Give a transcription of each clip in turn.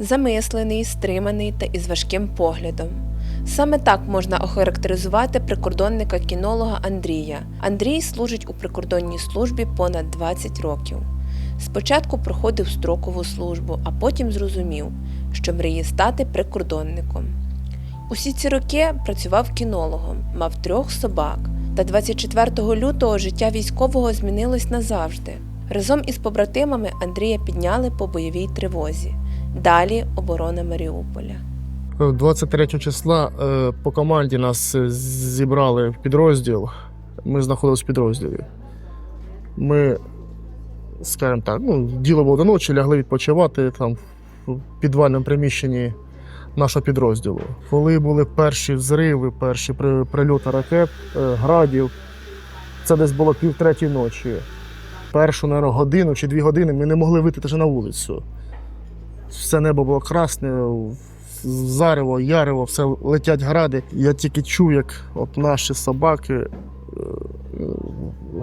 замислений, стриманий та із важким поглядом. Саме так можна охарактеризувати прикордонника кінолога Андрія. Андрій служить у прикордонній службі понад 20 років. Спочатку проходив строкову службу, а потім зрозумів, що мріє стати прикордонником. Усі ці роки працював кінологом, мав трьох собак. Та 24 лютого життя військового змінилось назавжди. Разом із побратимами Андрія підняли по бойовій тривозі. Далі оборона Маріуполя. 23 числа е, по команді нас е, зібрали в підрозділ. Ми знаходилися в підрозділі. Ми, скажімо так, ну, діло було до ночі, лягли відпочивати там в підвальному приміщенні нашого підрозділу. Коли були перші взриви, перші прильоти ракет, е, градів, це десь було півтретій ночі. Першу, наверное, годину чи дві години ми не могли вийти на вулицю. Все небо було красне, зарево, ярево, все летять гради. Я тільки чув, як от наші собаки е,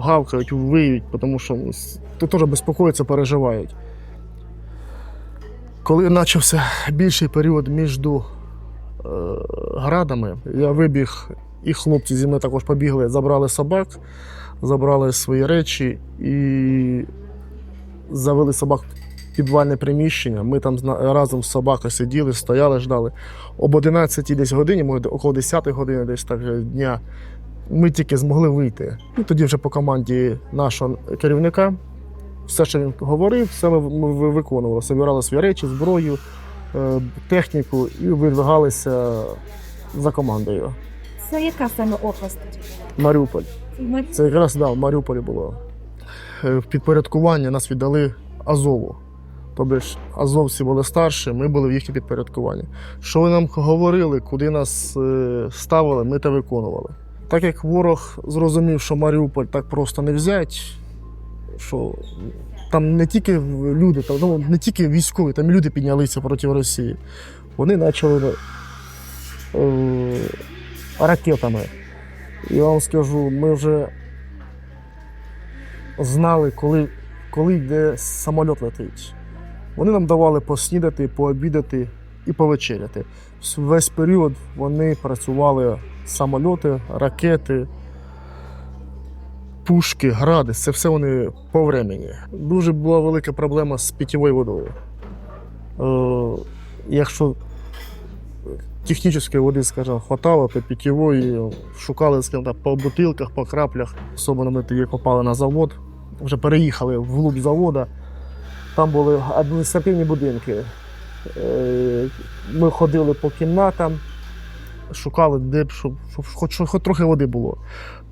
гавкають, виють, тому що тут теж безпокоїться, переживають. Коли почався більший період між е, градами, я вибіг, і хлопці зі мною також побігли, забрали собак, забрали свої речі і завели собак підвальне приміщення. Ми там разом з собакою сиділи, стояли, ждали. Об 11 десь годині, може, около 10 години десь так дня, ми тільки змогли вийти. І тоді вже по команді нашого керівника все, що він говорив, все ми, виконували. Собирали свої речі, зброю, е, техніку і видвигалися за командою. Це яка саме область Маріуполь. Це якраз да, в Маріуполі було. Е, В підпорядкування нас віддали Азову. Тобто азовці були старші, ми були в їхнє підпорядкуванні. Що ви нам говорили, куди нас е, ставили, ми те виконували. Так як ворог зрозумів, що Маріуполь так просто не взять, що там не тільки люди, там, ну, не тільки військові, там люди піднялися проти Росії. Вони почали е, ракетами. Я вам скажу, ми вже знали, коли, коли йде самоліт летить. Вони нам давали поснідати, пообідати і повечеряти. Весь період вони працювали самольоти, ракети, пушки, гради. Це все вони по времені. Дуже була велика проблема з питьовою водою. Е, якщо технічної води, скажімо, хватало, то питьової шукали скажімо так, по бутилках, по краплях. Особливо ми тоді попали на завод, вже переїхали вглуб заводу. Там були адміністративні будинки. Е, Ми ходили по кімнатам, шукали, де б, щоб, хоч, хоч трохи води було.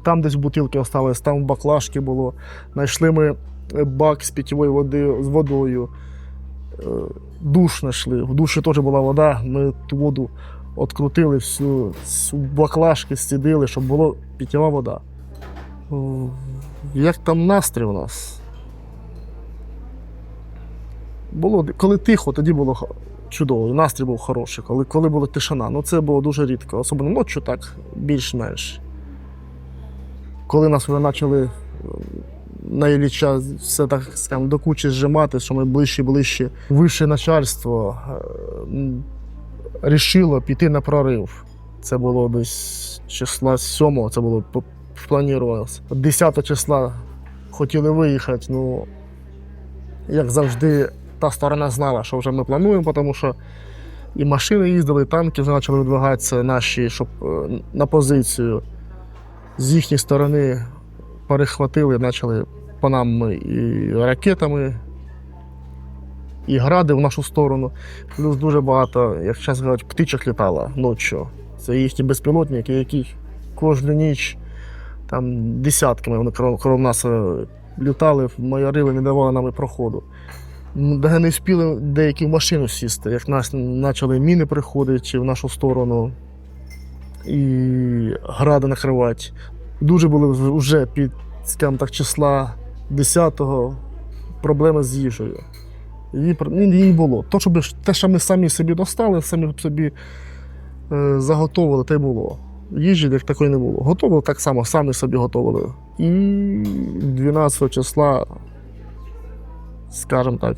Там десь бутилки залишились, там баклажки було. Знайшли ми е, бак з питьовою води, з водою. Е, Душ знайшли. В душі теж була вода. Ми ту воду открутили всю, баклажки, стідили, щоб була питєва вода. Як там настрій у нас? Було, коли тихо, тоді було чудово, настрій був хороший. Коли, коли була тишина, ну це було дуже рідко, особливо ночі так більш-менш. Коли нас вже почали е, на Ілліча все так скажімо, до кучі зжимати, що ми ближче ближче. Вище начальство е, рішило піти на прорив. Це було десь числа 7, це було планувалося. 10 числа хотіли виїхати, ну як завжди, та сторона знала, що вже ми плануємо, тому що і машини їздили, і танки почали видвигатися наші, щоб е, на позицію. З їхньої сторони перехватили, почали по нам і ракетами, і гради в нашу сторону. Плюс дуже багато, як зараз говорять, птичок літало ночі. Це їхні безпілотники, які кожну ніч там десятками вони кров, нас е, літали, майорили, не давали нам проходу. Не встигли деякі в машину сісти, як нас почали міни приходити в нашу сторону і гради накривати. Дуже були вже під скажімо так, числа 10-го проблеми з їжею. Її, її було. То, щоб те, що ми самі собі достали, самі собі е, заготовили, те було. Їжі як такої не було. Готовили так само, самі собі готували. І 12 числа, скажімо так,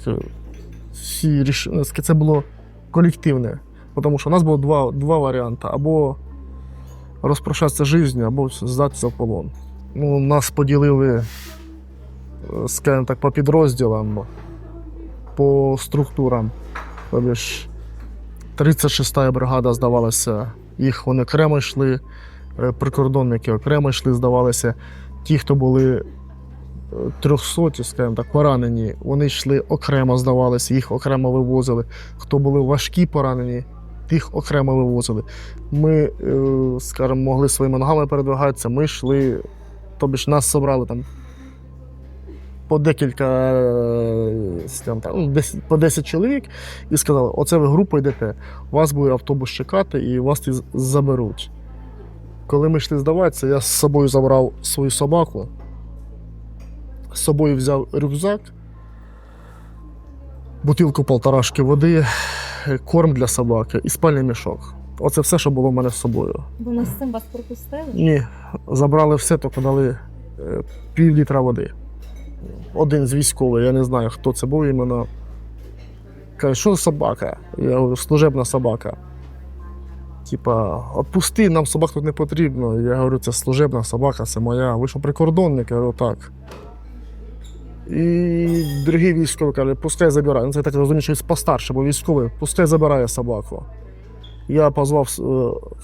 всі ріш... це було колективне. Тому що у нас було два, два варіанти: або розпрощатися життю, або здатися в полон. Ну, нас поділили, е, скажімо так, по підрозділам, по структурам. Тобто ж 36-та бригада здавалася, їх вони окремо йшли, е, прикордонники окремо йшли, здавалися. Ті, хто були трьохсоті, скажімо так, поранені, вони йшли окремо, здавалися, їх окремо вивозили. Хто були важкі поранені, тих окремо вивозили. Ми, е, скажімо, могли своїми ногами передвигатися, ми йшли, тобі ж нас собрали там по декілька, е, так, ну, по 10 чоловік і сказали: оце ви група йдете, вас буде автобус чекати і вас заберуть. Коли ми йшли здаватися, я з собою забрав свою собаку, з собою взяв рюкзак, бутилку полторашки води, корм для собаки і спальний мішок. Оце все, що було в мене з собою. Вони з цим вас пропустили? Ні, забрали все, тільки дали е, пів літра води. Один з військових, я не знаю, хто це був іменно. Каже, що собака? Я говорю, служебна собака. Типа, отпусти, нам собак тут не потрібно. Я говорю, це служебна собака, це моя. Ви що прикордонник? Я говорю, так. І другий військовий каже, пускай забирає. Ну, це так розумію, що він постарше, бо військовий, пускай забирає собаку. Я позвав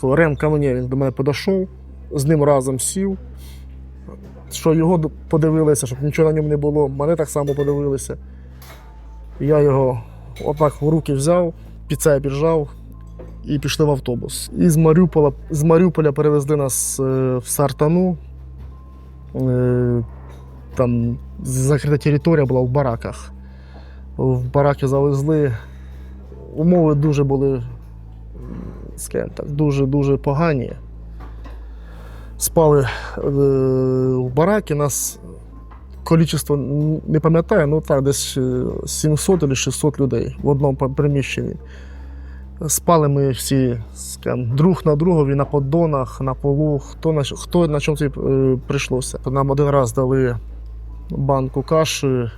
е, Рем ко мені, він до мене підійшов, з ним разом сів. Що його подивилися, щоб нічого на ньому не було. Мене так само подивилися. Я його отак в руки взяв, під це піджав і пішли в автобус. І з Маріуполя, з Маріуполя перевезли нас е, в Сартану. Там закрита територія була в бараках. В бараки завезли. Умови дуже були скажімо так, дуже-дуже погані. Спали е, в баракі, нас количество не пам'ятаю, ну так, десь е, 700 чи 600 людей в одному приміщенні. Спали ми всі скажімо, друг на другові на поддонах, на полу, хто на, хто на чому е, прийшлося. Нам один раз дали банку каші,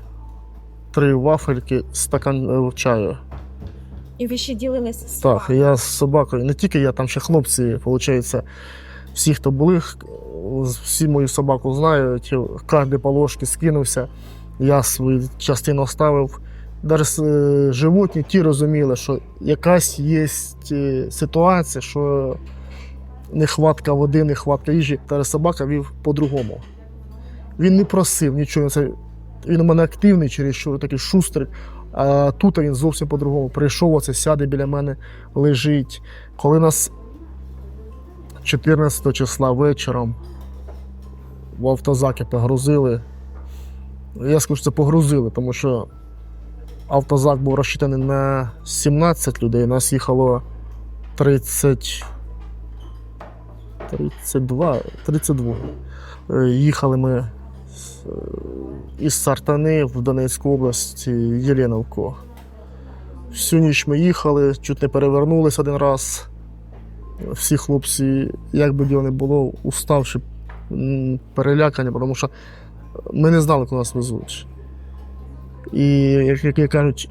три вафельки, стакан е, чаю. І ви ще ділилися з Так, я з собакою. Не тільки я, там ще хлопці, виходить, всі, хто були, всі мою собаку знають, кожен по ложці скинувся, я свою частину оставив. Навіть е, животні ті розуміли, що якась є е, ситуація, що нехватка води, нехватка їжі. Та собака вів по-другому. Він не просив нічого. Це, він у мене активний, через що такий шустрий. А тут він зовсім по-другому. Прийшов, оце сяде біля мене, лежить. Коли нас 14 числа вечором в автозаки погрузили, я скажу, це погрузили, тому що автозак був розчитаний на 17 людей, нас їхало 30. 32, 32. Е, Їхали ми із Сартани в Донецьку область Єленовку. Всю ніч ми їхали, чуть не перевернулись один раз. Всі хлопці, як би діло не було, уставши, перелякані, тому що ми не знали, куди нас везуть. І, як, як, кажуть,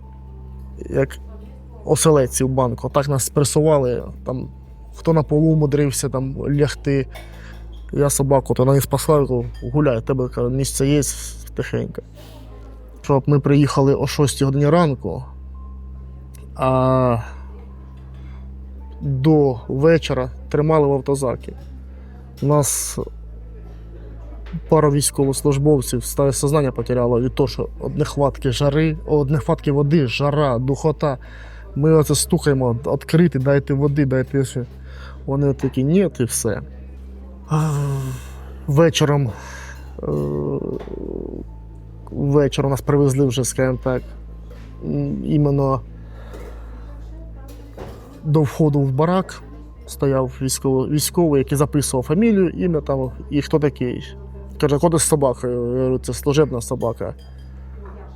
як оселедці в банку, так нас пресували, там, хто на полу умудрився там, лягти. Я собаку, то не спасла, гуляй, тебе каже, місце є тихенько. Щоб ми приїхали о 6 годині ранку, а до вечора тримали в автозакі. У нас пара військовослужбовців старе сознання потеряло від того, що од нехватки жари, од нехватки води, жара, духота. Ми оце стукаємо, відкрити, дайте води, дайте. Вони такі, ні, і все. Вечором. е, Вечором нас привезли вже, скажімо так, іменно до входу в барак стояв військовий, військовий, який записував фамілію, ім'я там і хто такий. Каже, ходиш з собакою. Я говорю, це служебна собака.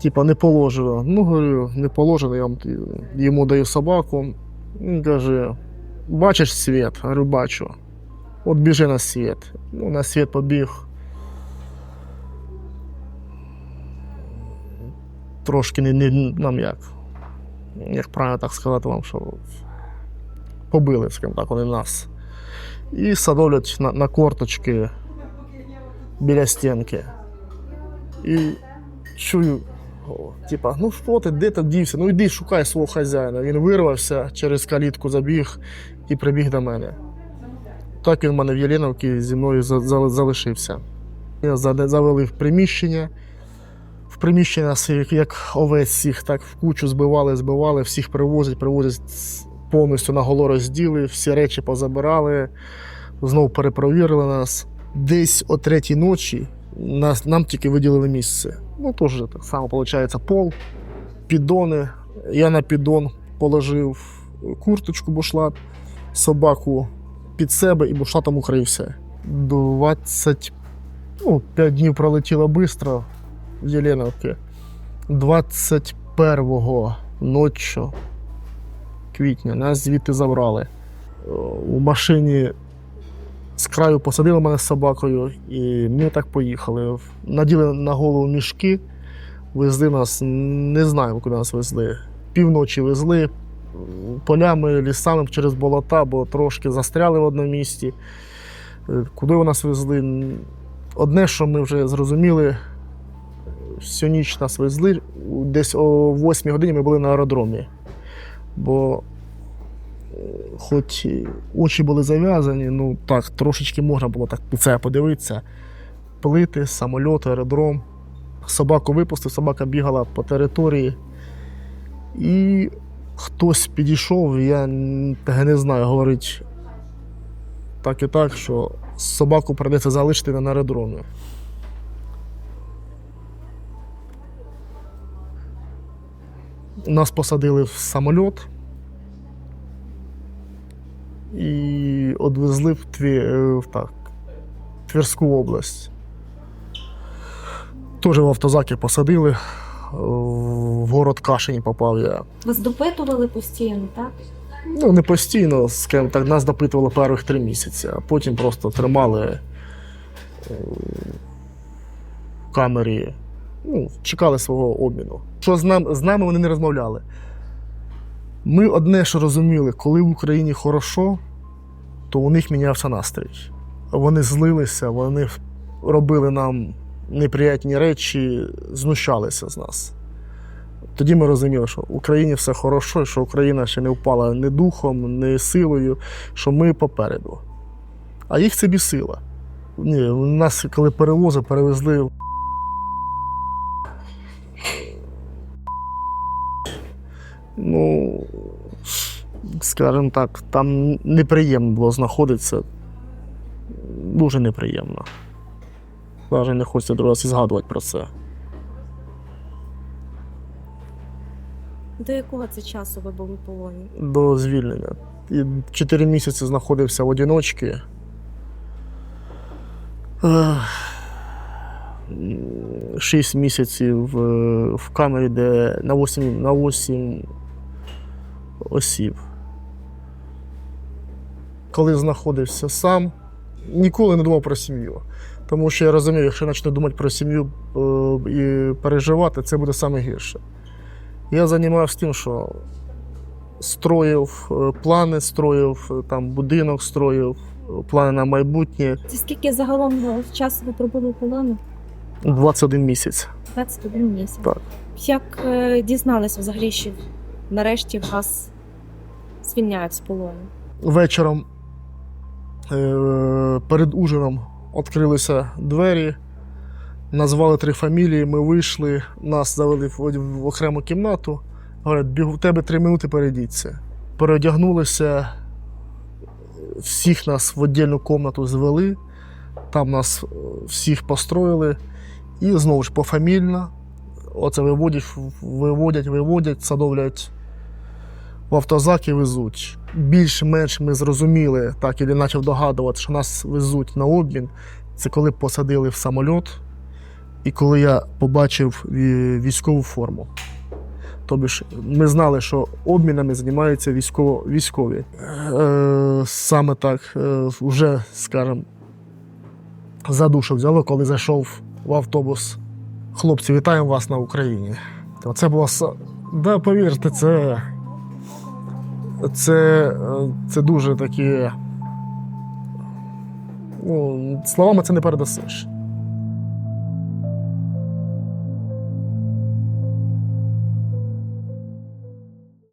Типа не положено. Ну, говорю, не положено, я вам йому даю собаку. Він каже, бачиш світ? Говорю, бачу. От біжи на світ. Ну, на світ побіг. Трошки не, не нам як. як правильно так сказати вам, що побили, скажімо так, вони нас. І садовлять на, на корточки біля стінки. І чую, типа, ну що ти, де ти дівся? Ну йди шукай свого хазяїна. Він вирвався через калітку, забіг і прибіг до мене. Так він в мене в Єленовці зі мною за- за- залишився. Я завели в приміщення. В приміщення як овець всіх так в кучу збивали, збивали, всіх привозять, привозять повністю на голо розділи, всі речі позабирали, знову перепровірили нас. Десь о третій ночі нас, нам тільки виділили місце. Ну, теж так само, виходить, пол, піддони. Я на піддон положив курточку бушлат, собаку під себе і бушлатом укрився. 20, ну, 5 днів пролетіло швидко в Єленовці. 21-го ночі квітня нас звідти забрали. Е, У машині з краю посадили мене з собакою, і ми так поїхали. Наділи на голову мішки, везли нас, не знаємо, куди нас везли. Півночі везли полями, лісами через болота, бо трошки застряли в одному місці. Е, Куди ви нас везли? Одне, що ми вже зрозуміли, всю ніч нас везли. Десь о 8 годині ми були на аеродромі. Бо е, хоч очі були зав'язані, ну так, трошечки можна було так це подивитися. Плити, самольот, аеродром. Собаку випустив, собака бігала по території. І хтось підійшов, я не знаю, говорить так і так, що собаку прийдеться залишити на аеродромі. Нас посадили в самоліт і відвезли в, Тві, е, в, так, Тверську область. Теж в автозаки посадили. В город Кашині попав я. Вас допитували постійно, так? Ну, не постійно, скажімо так, нас допитували перших три місяці, а потім просто тримали е, в камері, ну, чекали свого обміну. Що з, нам, з нами вони не розмовляли. Ми одне, що розуміли, коли в Україні хорошо, то у них мінявся настрій. Вони злилися, вони робили нам неприятні речі, знущалися з нас. Тоді ми розуміли, що в Україні все хорошо, що Україна ще не впала ні духом, ні силою, що ми попереду. А їх це бісило. Ні, нас, коли перевози, перевезли. Ну, скажімо так, там неприємно було знаходитися. Дуже неприємно. Навіть не хочеться другий раз і згадувати про це. До якого це часу ви були в полоні? до звільнення. І чотири місяці знаходився в одиночці. Шість місяців е, в камері, де на 8, на 8 осіб. Коли знаходився сам, ніколи не думав про сім'ю. Тому що я розумію, якщо я почну думати про сім'ю е, і переживати, це буде саме гірше. Я займався тим, що строїв е, плани, строїв е, там будинок, строїв плани на майбутнє. Це скільки загалом часу ви пробули в полоні? 21 місяць. 21 місяць. Так. Як дізналися взагалі, що нарешті вас звільняють з полону? Вечором перед ужином відкрилися двері, назвали три фамілії, ми вийшли, нас завели в, в окрему кімнату. Говорять, «Біг- у тебе три минути перейдіться. Переодягнулися, всіх нас в віддільну кімнату звели, там нас е, всіх построїли. І знову ж пофамільно. Оце виводять, виводять, виводять, садовлять в автозак і везуть. Більш-менш ми зрозуміли, так, і почав догадувати, що нас везуть на обмін. Це коли посадили в самоліт, і коли я побачив військову форму. Тобі ж ми знали, що обмінами займаються військово, військові. Е, саме так, е, вже, скажімо, за душу взяло, коли зайшов в автобус. Хлопці, вітаємо вас на Україні. Це була с- Да, повірте, це. Це, е, це дуже такі. Ну, словами це не передасиш.